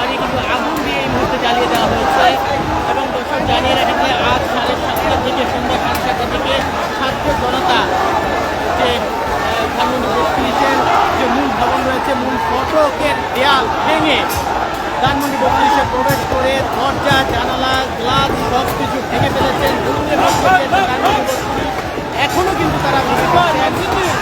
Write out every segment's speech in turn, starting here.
বাড়ি কিন্তু আগুন দিয়ে এই মুহূর্তে জ্বালিয়ে দেওয়া হয়েছে। এবং দর্শক জানিয়ে রাখেন যে আজ সাড়ে সাতটার দিকে সন্ধ্যা সাড়ে সাতটার দিকে ছাত্র জনতা যে ধানমন্ডি বত্রিশের যে মূল ভবন রয়েছে, মূল ফটকের দেয়াল ভেঙে ধানমন্ডি বত্রিশে প্রবেশ করে দরজা, জানালা, গ্লাস সব কিছু ভেঙে ফেলেছেন। দুর্গে ধানমন্ডি 32 এখনও কিন্তু তারা ভেঙে ফেলছেন।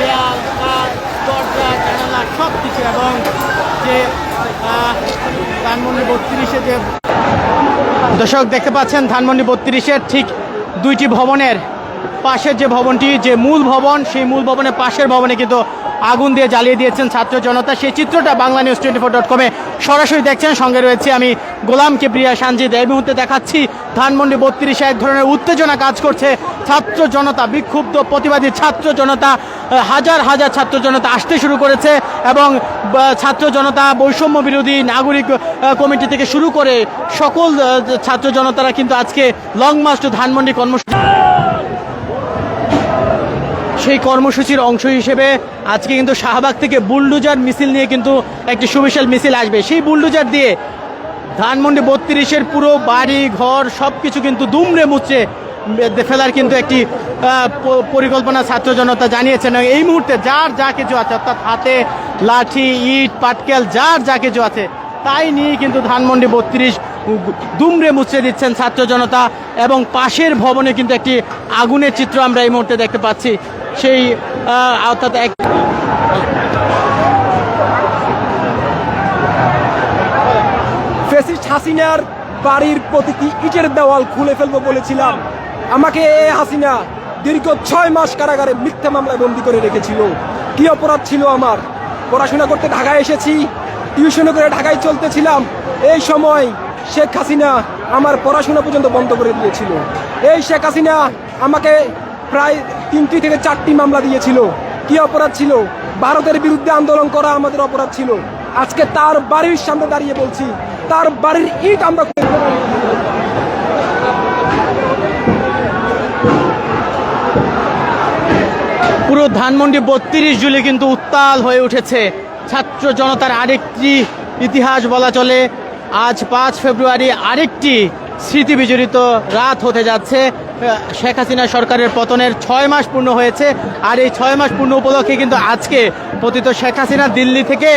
দেয়াল কাঠ দরজা, জানালা সব কিছু এবং যে ধানমন্ডি বত্রিশে যে দর্শক দেখতে পাচ্ছেন ধানমন্ডি বত্রিশের ঠিক দুইটি ভবনের পাশের যে ভবনটি, যে মূল ভবন, সেই মূল ভবনের পাশের ভবনে কিন্তু আগুন দিয়ে জ্বালিয়ে দিয়েছেন ছাত্র জনতা। সেই চিত্রটা Bangla news twenty four dot কমে সরাসরি দেখছেন। সঙ্গে রয়েছে আমি গোলাম কিবরিয়া সানজিদ। এই মুহূর্তে দেখাচ্ছি ধানমন্ডি বত্রিশে এক ধরনের উত্তেজনা কাজ করছে ছাত্র জনতা, বিক্ষুব্ধ, প্রতিবাদী ছাত্র জনতা। হাজার হাজার ছাত্র জনতা আসতে শুরু করেছে এবং ছাত্র জনতা, বৈষম্য বিরোধী নাগরিক কমিটি থেকে শুরু করে সকল ছাত্র জনতারা কিন্তু আজকে লং মার্চ টু ধানমন্ডি কর্মসূচি সেই কর্মসূচির অংশ হিসেবে আজকে কিন্তু শাহবাগ থেকে বুলডুজার মিছিল নিয়ে কিন্তু একটি সুবিশাল মিছিল আসবে। সেই বুলডুজার দিয়ে ধানমন্ডি বত্রিশের পুরো বাড়ি, ঘর সব কিছু কিন্তু দুমড়ে মুচড়ে ফেলার কিন্তু একটি পরিকল্পনা ছাত্র জনতা জানিয়েছেন এই মুহূর্তে যার যা কিছু আছে, অর্থাৎ হাতে লাঠি, ইট, পাটকেল, যার যা কিছু আছে, তাই নিয়ে কিন্তু ধানমন্ডি বত্রিশ দুমড়ে মুচড়ে দিচ্ছেন ছাত্র জনতা এবং পাশের ভবনে কিন্তু একটি আগুনের চিত্র আমরা এই মুহূর্তে দেখতে পাচ্ছি। সেই অর্থাৎ এক ফেসিস্ট হাসিনার বাড়ির প্রতিটি ইটের দেওয়াল খুলে ফেলব বলেছিলাম। আমাকে এ হাসিনা দীর্ঘ ছয় মাস কারাগারে মিথ্যা মামলায় বন্দি করে রেখেছিল। কি অপরাধ ছিল আমার? পড়াশোনা করতে ঢাকায় এসেছি টিউশন করে ঢাকায় চলতেছিলাম। এই সময় শেখ হাসিনা আমার পড়াশোনা পর্যন্ত বন্ধ করে দিয়েছিল। এই শেখ হাসিনা আমাকে প্রায় তিনটি থেকে চারটি মামলা দিয়েছিল। কি অপরাধ ছিল? ভারতের বিরুদ্ধে আন্দোলন করা আমাদের অপরাধ ছিল। আজকে তার বাড়ির সামনে দাঁড়িয়ে বলছি, তার বাড়ির ইট আমরা পুরো ধানমন্ডি বত্রিশ জুড়ে কিন্তু উত্তাল হয়ে উঠেছে। ছাত্র জনতার আরেকটি ইতিহাস বলা চলে আজ পাঁচ ফেব্রুয়ারি আরেকটি স্মৃতি বিজড়িত রাত হতে যাচ্ছে। শেখ হাসিনা সরকারের পতনের ছয় মাস পূর্ণ হয়েছে আর এই ছয় মাস পূর্ণ উপলক্ষে কিন্তু আজকে পতিত শেখ হাসিনা দিল্লি থেকে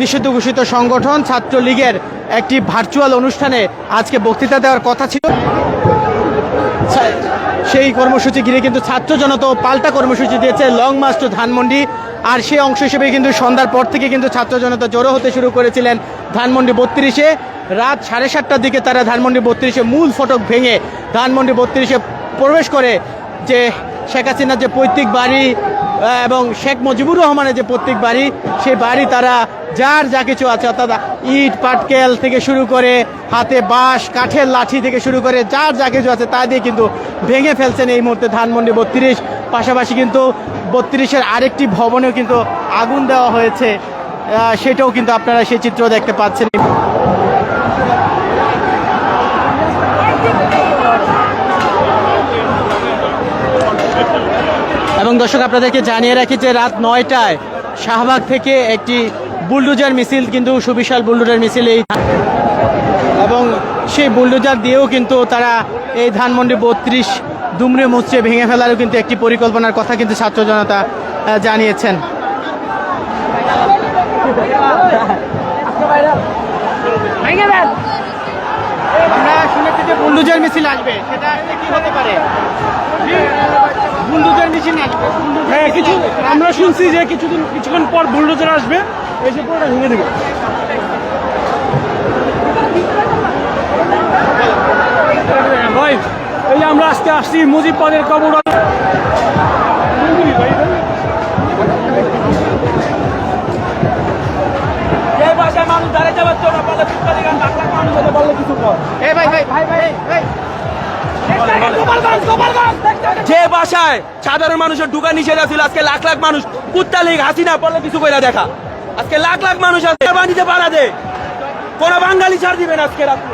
নিষিদ্ধ ঘোষিত সংগঠন ছাত্রলীগের একটি ভার্চুয়াল অনুষ্ঠানে আজকে বক্তৃতা দেওয়ার কথা ছিল। সেই কর্মসূচি ঘিরে কিন্তু ছাত্র জনতা পাল্টা কর্মসূচি দিয়েছে লং মার্চ ধানমন্ডি। আর সেই অংশ হিসেবে কিন্তু সন্ধ্যার পর থেকে কিন্তু ছাত্র জনতা জড়ো হতে শুরু করেছিলেন ধানমন্ডি বত্রিশে। রাত সাড়ে সাতটার দিকে তারা ধানমন্ডি বত্রিশে মূল ফটক ভেঙে ধানমন্ডি বত্রিশে প্রবেশ করে যে শেখ হাসিনার যে পৈতৃক বাড়ি এবং শেখ মুজিবুর রহমানের যে পৈতৃক বাড়ি, সেই বাড়ি তারা যার যা কিছু আছে, অর্থাৎ ইট, পাটকেল থেকে শুরু করে হাতে বাঁশ, কাঠের লাঠি থেকে শুরু করে যার যা কিছু আছে, তা দিয়ে কিন্তু ভেঙে ফেলছেন এই মুহূর্তে ধানমন্ডি বত্রিশ। পাশাপাশি কিন্তু বত্রিশের আরেকটি ভবনেও কিন্তু আগুন দেওয়া হয়েছে। সেটাও কিন্তু আপনারা সেই চিত্র দেখতে পাচ্ছেন। এবং দর্শক, আপনাদেরকে জানিয়ে রাখি যে রাত নয়টায় শাহবাগ থেকে একটি বুলডোজার মিছিল কিন্তু সুবিশাল বুলডোজার মিছিল এই এবং সেই বুলডোজার দিয়েও কিন্তু তারা এই ধানমন্ডি বত্রিশ দুমড়ে মুচড়ে ভেঙে ফেলারও কিন্তু একটি পরিকল্পনার কথা কিন্তু ছাত্র জনতা জানিয়েছেন। আমরা বুলডোজার মিছিল আসবে সেটা আসলে কি হতে পারে? বুলডোজার মিছিল আসবে হ্যাঁ কিছু আমরা শুনছি যে কিছুদিন কিছুক্ষণ পর বুলডোজার আসবে এসে পুরোটা ভেঙে দেবে। ভাই এই আমরা আজকে আসছি মুজিব পদের কবর। মানুষ দাঁড়িয়ে যাবে তো না পারলে পিছনে গান লাখ লাখ মানুষ হতে পারলে কিছু কর এই ভাই ভাই ভাই ভাই ভাই। যে বাসায় সাধারণ মানুষের ঢুকা নিষেধ আছে আজকে লাখ লাখ মানুষ কুত্তা হাসি না বললে কিছু কইরা দেখা। আজকে লাখ লাখ মানুষ আছে বানিতে পারা দে। কোন বাঙালি ছাড় দিবেন আজকে রাত্রে।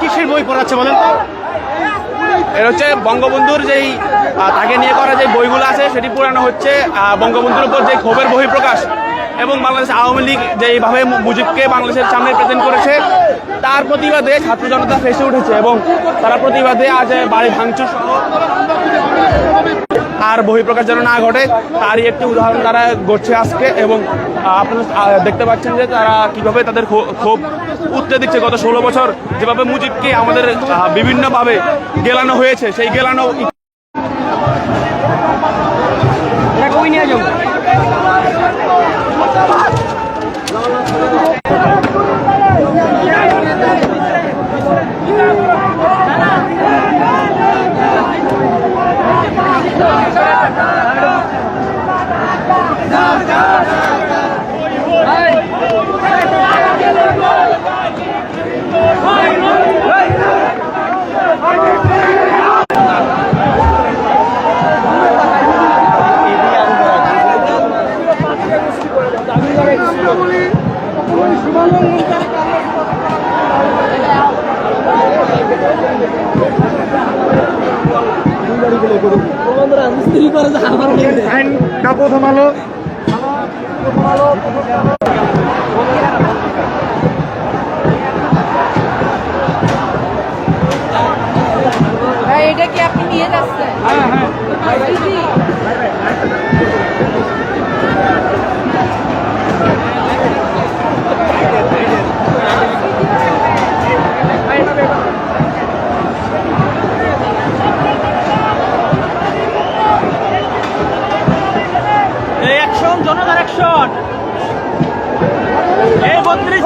কিসের বই পড়াচ্ছে বলেন তো? এটা হচ্ছে বঙ্গবন্ধুর যেই তাকে নিয়ে করা যে বইগুলো আছে সেটি পুরানো হচ্ছে বঙ্গবন্ধুর উপর যে ক্ষোভের বহিঃপ্রকাশ এবং বাংলাদেশ আওয়ামী লীগ যেইভাবে মুজিবকে বাংলাদেশের সামনে প্রেজেন্ট করেছে তার প্রতিবাদে ছাত্র জনতা ফেসে উঠেছে এবং তারা প্রতিবাদে আজ বাড়ি ভাঙচুর সহ আর বহিঃপ্রকাশ যেন না ঘটে, তারই একটি উদাহরণ তারা ঘটছে আজকে এবং আপনারা দেখতে পাচ্ছেন যে তারা কীভাবে তাদের ক্ষো- ক্ষোভ উত্তে দিচ্ছে। গত ষোলো বছর যেভাবে মুজিবকে আমাদের বিভিন্নভাবে গেলানো হয়েছে, সেই গেলানো ভাই, এটা কি আপনি নিয়ে যাচ্ছেন? হ্যাঁ হ্যাঁ। অ্যাকশন জনতার অ্যাকশন এই বত্রিশ